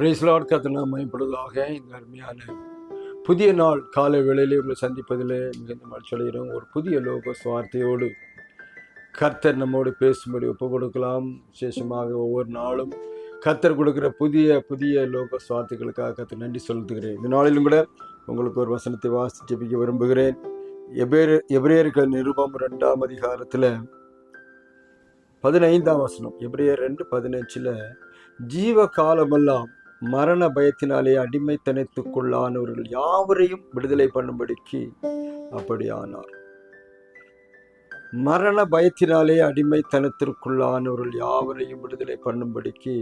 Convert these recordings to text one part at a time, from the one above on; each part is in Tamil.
பிரைஸ்லாட் கத்தனா மயப்படுவதாக இந்த அருமையான புதிய நாள் காலை வேளையிலே உங்களை சந்திப்பதில் மிகுந்த மகிழ்ச்சியடைகிறோம் ஒரு புதிய லோக சுவார்த்தையோடு கர்த்தர் நம்மோடு பேசும்படி ஒப்பு கொடுக்கலாம் விசேஷமாக ஒவ்வொரு நாளும் கர்த்தர் கொடுக்குற புதிய புதிய லோக சுவார்த்தைகளுக்காக கர்த்தர் நன்றி செலுத்துகிறேன். இந்த நாளிலும் கூட உங்களுக்கு ஒரு வசனத்தை வாசி ஜெபிக்க விரும்புகிறேன். எபேர் எபிரேயர்கள் நிருபம் ரெண்டாம் அதிகாரத்தில் பதினைந்தாம் வசனம். எபிரேயர் ரெண்டு பதினஞ்சில் ஜீவ காலமெல்லாம் மரண பயத்தினாலே அடிமைத்தனத்துக்குள்ளானவர்கள் யாவரையும் விடுதலை பண்ணும்படிக்கு அப்படியானார். மரண பயத்தினாலே அடிமைத்தனத்திற்குள்ளானவர்கள் யாவரையும் விடுதலை பண்ணும்படிக்கு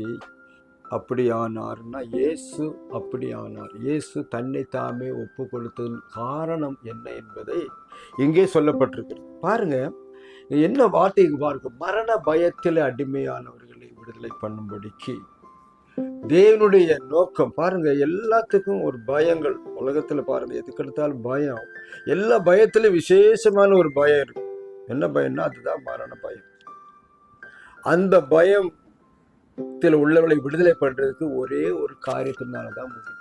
அப்படியானார்னா இயேசு அப்படியானார். இயேசு தன்னை தாமே ஒப்பு கொடுத்ததன் காரணம் என்ன என்பதை இங்கே சொல்லப்பட்டிருக்கிறது. பாருங்க என்ன வார்த்தைக்கு பாருங்க மரண பயத்தில் அடிமையானவர்களை விடுதலை பண்ணும்படிக்கு. தேவனுடைய நோக்கம். பாருங்க எல்லாத்துக்கும் ஒரு பயங்கள். உலகத்துல பாருங்க எதுக்கு எடுத்தாலும் பயம். எல்லா பயத்திலும் விசேஷமான ஒரு பயம் இருக்கு. என்ன பயம்னா அதுதான் மரண பயம். அந்த பயத்தில் உள்ளவளை விடுதலை பண்றதுக்கு ஒரே ஒரு காரியத்தினால தான் முடியும்.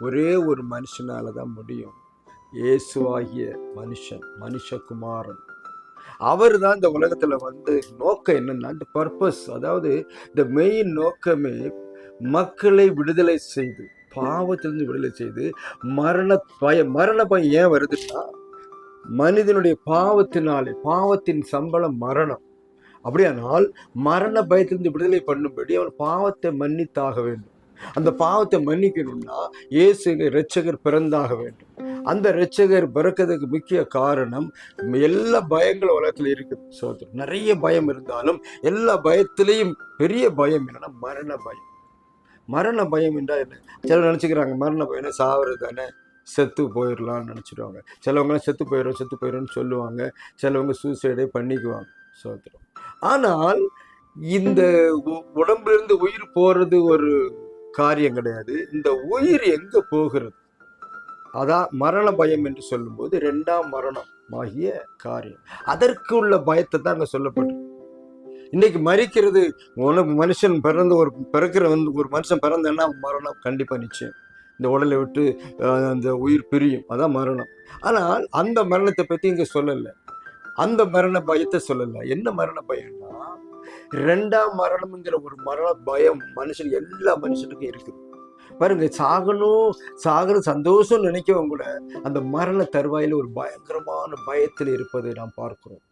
ஒரே ஒரு மனுஷனால தான் முடியும். இயேசுவாகிய மனுஷன் மனுஷகுமாரன். அவர் தான் இந்த உலகத்துல வந்து நோக்கம் என்னன்னா இந்த பர்பஸ் அதாவது இந்த மெயின் நோக்கமே மக்களை விடுதலை செய்து பாவத்திலிருந்து விடுதலை செய்து மரண பயம் மரண பயம் ஏன் வருதுன்னா மனிதனுடைய பாவத்தினாலே பாவத்தின் சம்பளம் மரணம். அப்படியானால் மரண பயத்திலிருந்து விடுதலை பண்ணும்படி அவன் பாவத்தை மன்னித்தாக வேண்டும். அந்த பாவத்தை மன்னிக்கணும்னா இயேசு இரட்சகர் பிறந்தாக வேண்டும். அந்த ரட்சகர் பிறக்கிறதுக்கு முக்கிய காரணம் எல்லா பயங்களும் உலகத்தில் இருக்குது. சோதரம் நிறைய பயம் இருந்தாலும் எல்லா பயத்திலையும் பெரிய பயம் என்னன்னா மரண பயம். மரண பயம் என்றால் என்ன? சிலர் நினச்சிக்கிறாங்க மரண பயம்னா சாவது தானே செத்து போயிடலாம்னு நினச்சிடுவாங்க சிலவங்களாம் செத்து போயிடும் செத்து போயிடும்னு சொல்லுவாங்க. சிலவங்க சூசைடே பண்ணிக்குவாங்க சோத்திரம். ஆனால் இந்த உடம்புலேருந்து உயிர் போகிறது ஒரு காரியம் கிடையாது. இந்த உயிர் எங்கே போகிறது? அதான் மரண பயம் என்று சொல்லும்போது ரெண்டாம் மரணம் ஆகிய காரியம். அதற்கு உள்ள பயத்தை தான் அங்கே சொல்லப்பட்டிருக்கு இன்னைக்கு மறிக்கிறது உனக்கு மனுஷன் பிறந்து ஒரு பிறக்கிற வந்து ஒரு மனுஷன் பிறந்தேன்னா மரணம் கண்டிப்பாக நிச்சயம். இந்த உடலை விட்டு அந்த உயிர் பிரியும். அதான் மரணம். ஆனால் அந்த மரணத்தை பற்றி இங்கே சொல்லலை. அந்த மரண பயத்தை சொல்லலை. என்ன மரண பயம்னா ரெண்டாம் மரணம்ங்கிற ஒரு மரண பயம் மனுஷன் எல்லா மனுஷனுக்கும் இருக்குது. பாருங்க சாகணும் சாகிற சந்தோஷம் நினைக்கவும் கூட அந்த மரண தருவாயில் ஒரு பயங்கரமான பயத்தில் இருப்பதை நாம் பார்க்கிறோம்.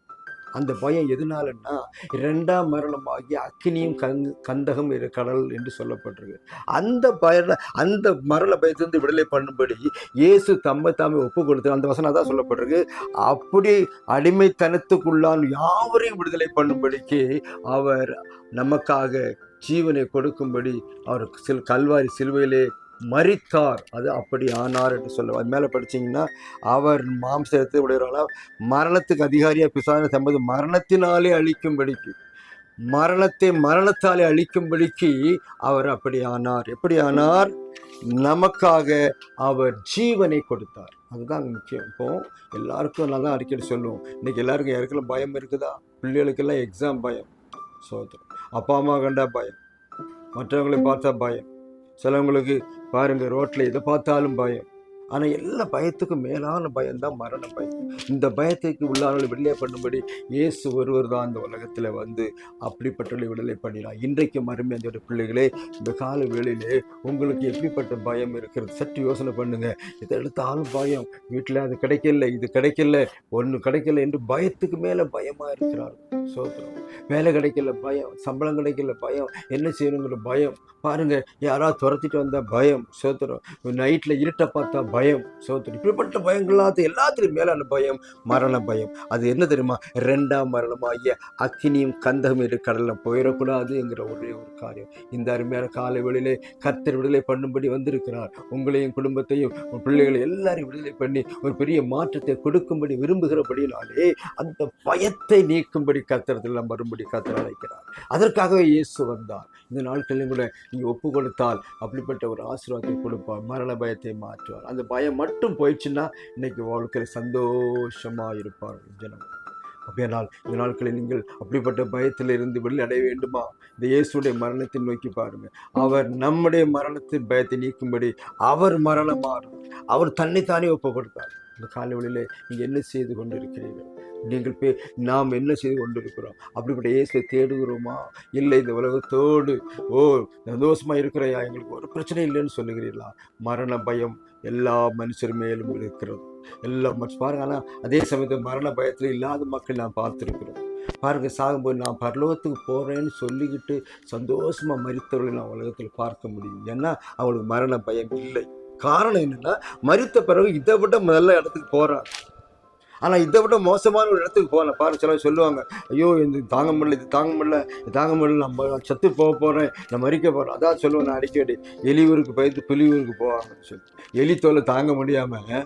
அந்த பயம் எதனாலன்னா இரண்டாம் மரணமாகி அக்கினியும் கங் கந்தகம் இரு கடல் என்று சொல்லப்பட்டிருக்கு. அந்த பய அந்த மரண பயத்திலிருந்து விடுதலை பண்ணும்படி இயேசு தம்மை தாமே ஒப்பு கொடுத்து அந்த வசனம் தான் சொல்லப்பட்டிருக்கு. அப்படி அடிமைத்தனத்துக்குள்ளான் யாவரையும் விடுதலை பண்ணும்படிக்கு அவர் நமக்காக ஜீவனை கொடுக்கும்படி அவர் சில் கல்வாரி சிலுவையிலே மறித்தார் அது அப்படி ஆனார் என்று சொல்ல அது மேலே படிச்சிங்கன்னா அவர் மாம்சத்தை உடையவர்களால் மரணத்துக்கு அதிகாரியாக பிசான சம்பது மரணத்தினாலே அழிக்கும்படிக்கு மரணத்தை மரணத்தாலே அழிக்கும்படிக்கு அவர் அப்படி ஆனார் எப்படி ஆனார் நமக்காக அவர் ஜீவனை கொடுத்தார். அதுதான் முக்கியம். இப்போ எல்லாருக்கும் நான் தான் அடிக்கடி சொல்லுவோம். இன்றைக்கி எல்லாருக்கும் யாருக்கெல்லாம் பயம் இருக்குதா? பிள்ளைகளுக்கெல்லாம் எக்ஸாம் பயம். சோதரம் அப்பா அம்மா கண்டா பயம். மற்றவங்களை பார்த்தா பயம். சிலவங்களுக்கு பாருங்கள் ரோட்டில் எதை பார்த்தாலும் பயம். ஆனால் எல்லா பயத்துக்கும் மேலான பயம்தான் மரண பயம். இந்த பயத்துக்கு உள்ளார்கள் விடுதலை பண்ணும்படி இயேசு ஒருவர் தான் இந்த உலகத்தில் வந்து அப்படிப்பட்டவர்களை விடுதலை பண்ணினார். இன்றைக்கு அருமை அந்த பிள்ளைகளே இந்த கால வேளையிலே உங்களுக்கு எப்படிப்பட்ட பயம் இருக்கிறது? சற்று யோசனை பண்ணுங்கள் இதை எடுத்தாலும் பயம். வீட்டில் அது கிடைக்கல இது கிடைக்கல ஒன்று கிடைக்கல என்று பயத்துக்கு மேலே பயமாக இருக்கிறார் சோத்திரம் வேலை கிடைக்கல பயம். சம்பளம் கிடைக்கல பயம். என்ன செய்யணுங்கிற பயம். பாருங்கள் யாராவது துரத்திட்டு வந்தால் பயம் சோத்திரம் நைட்டில் இருட்டை பார்த்தா பயம் சோத்திரம் இப்படிப்பட்ட பயங்களாத்து எல்லாத்துலையும் மேலான பயம் மரண பயம். அது என்ன தெரியுமா? ரெண்டாம் மரணமாகிய அக்கினியும் கந்தகம் இரு கடலில் போயிடக்கூடாதுங்கிற ஒரே ஒரு காரியம். இந்த அருமையான காலை வெளியிலே கர்த்தர் விடுதலை பண்ணும்படி வந்திருக்கிறார். உங்களையும் குடும்பத்தையும் பிள்ளைகளை எல்லாரையும் விடுதலை பண்ணி ஒரு பெரிய மாற்றத்தை கொடுக்கும்படி விரும்புகிறபடினாலே அந்த பயத்தை நீக்கும்படி கர்த்தரத்தில் வரும்படி கத்திர அழைக்கிறார். அதற்காகவே இயேசு வந்தார். இந்த நாட்களிலும் கூட நீங்கள் ஒப்பு கொடுத்தால் அப்படிப்பட்ட ஒரு ஆசீர்வாதத்தை கொடுப்பார். மரண பயத்தை மாற்றுவார். அந்த பயம் மட்டும் போயிடுச்சுன்னா இன்னைக்கு வாழ்க்கையில் சந்தோஷமாக இருப்பார் ஜனம். அப்படியானால் இந்த நாட்களில் நீங்கள் அப்படிப்பட்ட பயத்தில் இருந்து வெளியடைய வேண்டுமா? இந்த இயேசுடைய மரணத்தை நோக்கி பாருங்க அவர் நம்முடைய மரணத்தின் பயத்தை நீக்கும்படி அவர் மரணமாறும் அவர் தன்னைத்தானே ஒப்பு கொடுத்தார் இந்த காலவெளியில் நீங்கள் என்ன செய்து கொண்டிருக்கிறீர்கள்? நீங்கள் பே நாம் என்ன செய்து கொண்டிருக்கிறோம்? அப்படிப்பட்ட இயேசை தேடுகிறோமா? இல்லை இந்த உலகத்தோடு ஓ சந்தோஷமாக இருக்கிறையா? எங்களுக்கு ஒரு பிரச்சனை இல்லைன்னு சொல்லுகிறீர்களா? மரண பயம் எல்லா மனுஷர் மேலும் இருக்கிறது. எல்லா மனுஷன் பாருங்க ஆனால் அதே சமயத்தில் மரண பயத்தில் இல்லாத மக்கள் நான் பார்த்துருக்கிறோம். பாருங்க சாகும்போது நான் பரலோகத்துக்கு போகிறேன்னு சொல்லிக்கிட்டு சந்தோஷமாக மறித்தவர்களை நான் உலகத்தில் பார்க்க முடியும். ஏன்னா அவங்களுக்கு மரண பயம் இல்லை. காரணம் என்னன்னா மறுத்த பிறகு இதை விட நல்ல இடத்துக்கு போகிறாங்க ஆனால் இதை விட மோசமான ஒரு இடத்துக்கு போகல. பாரு சில சொல்லுவாங்க ஐயோ இது தாங்க முடியல இது தாங்க முடியல தாங்க முடியல நம்ம சத்து போக போகிறேன் நான் மறிக்க போகிறேன் அதான் சொல்லுவேன் நான் அடிக்கடி எலி ஊருக்கு பயந்து புலி ஊருக்கு போவாங்கன்னு சொல்லி எலி தொல்லை தாங்க முடியாமல்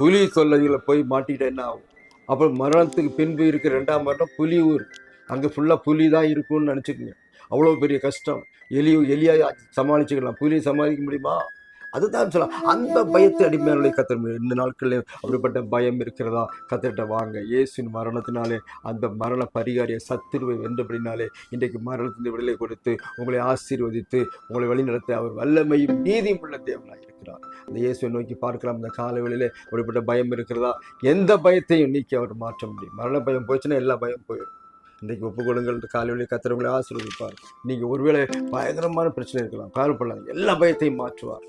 புலி தொல்லைகளை போய் மாட்டிக்கிட்டா என்ன ஆகும்? அப்புறம் மரணத்துக்கு பின்பு இருக்கிற ரெண்டாம் மரணம் புலி ஊர். அங்கே ஃபுல்லாக புலி தான் இருக்கும்னு நினச்சிக்கோங்க. அவ்வளோ பெரிய கஷ்டம். எலி எலியாக சமாளிச்சுக்கலாம். புலியை சமாளிக்க முடியுமா? அதுதான் சொல்லலாம் அந்த பயத்தை அடிமையாளை கத்த இந்த நாட்களில் அப்படிப்பட்ட பயம் இருக்கிறதா? கத்திரிட்ட வாங்க இயேசுவின் மரணத்தினாலே அந்த மரண பரிகாரிய சத்துருவை வென்றபடினாலே இன்றைக்கு மரணத்தின் விடுதலை கொடுத்து உங்களை ஆசீர்வதித்து உங்களை வழிநடத்த அவர் வல்லமையும் நீதியும் உள்ள தேவனாக இருக்கிறார். அந்த இயேசுவை நோக்கி பார்க்கலாம் இந்த காலவெளியிலே அப்படிப்பட்ட பயம் இருக்கிறதா? எந்த பயத்தையும் நீக்கி அவர் மாற்ற முடியும். மரண பயம் போச்சுன்னா எல்லா பயம் போயிடும். இன்றைக்கு ஒப்பு கொடுங்கள் காலையில் கத்திரவங்களை ஆசீர்வதிப்பார். நீங்கள் ஒருவேளை பயங்கரமான பிரச்சனை இருக்கலாம் கவலைப்படலாம் எல்லா பயத்தையும் மாற்றுவார்.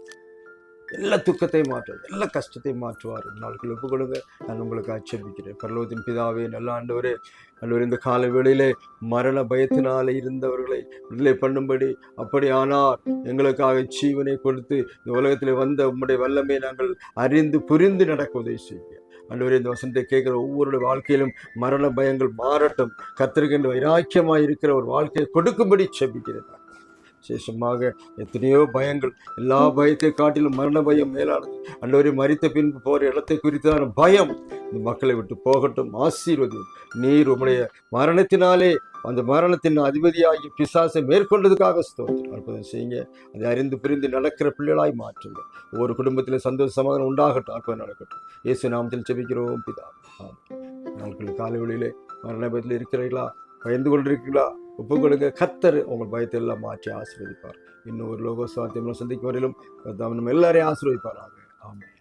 எல்லா துக்கத்தையும் மாற்றுவார் எல்லா கஷ்டத்தையும் மாற்றுவார். நாட்கள் ஒப்பு கொடுங்க நான் உங்களுக்கு ஆட்சேபிக்கிறேன். பரலோகத்தின் பிதாவே நல்ல ஆண்டவரே ஆண்டவர் இந்த கால வேளையிலே மரண பயத்தினாலே இருந்தவர்களை விடுதலை பண்ணும்படி அப்படி ஆனால் எங்களுக்காக ஜீவனை கொடுத்து இந்த உலகத்தில் வந்த உம்முடைய வல்லமை நாங்கள் அறிந்து புரிந்து நடக்க உதவி செய்ய அன்றுவரே இந்த வசனத்தை கேட்குற ஒவ்வொருடைய வாழ்க்கையிலும் மரண பயங்கள் மாறட்டும். கத்திருக்கின்ற வைராக்கியமாக இருக்கிற ஒரு வாழ்க்கையை கொடுக்கும்படி செபிக்கிறேன் விசேஷமாக எத்தனையோ பயங்கள் எல்லா பயத்தை காட்டிலும் மரண பயம் மேலானது. அன்றவரை மறித்த பின்பு போகிற இடத்தை குறித்தான பயம் இந்த மக்களை விட்டு போகட்டும் ஆசீர்வது நீர் உம்முடைய மரணத்தினாலே அந்த மரணத்தின் அதிபதியாகி பிசாசை மேற்கொண்டதுக்காக ஸ்தோத்திரம். அற்புதம் செய்யுங்க. அதை அறிந்து பிரிந்து நடக்கிற பிள்ளைகளாய் மாற்றுங்க. ஒவ்வொரு குடும்பத்தில் சந்தோஷ சமாதானம் உண்டாகட்டும் அற்புதம் நடக்கட்டும். இயேசு நாமத்தில் செபிக்கிறோம் பிதா. நாட்கள் காலை வழியிலே மரண பயத்தில் இருக்கிறீர்களா? பயந்து கொண்டிருக்கீங்களா ஒப்பு கத்தர் உங்கள் பயத்தை எல்லாம் மாற்றி ஆசீர்வதிப்பார். இன்னும் ஒரு லோகோ சாத்தியம் சந்திக்கும் வரையிலும் நம்ம எல்லாரையும் ஆசீர்வதிப்பார் ஆமாம்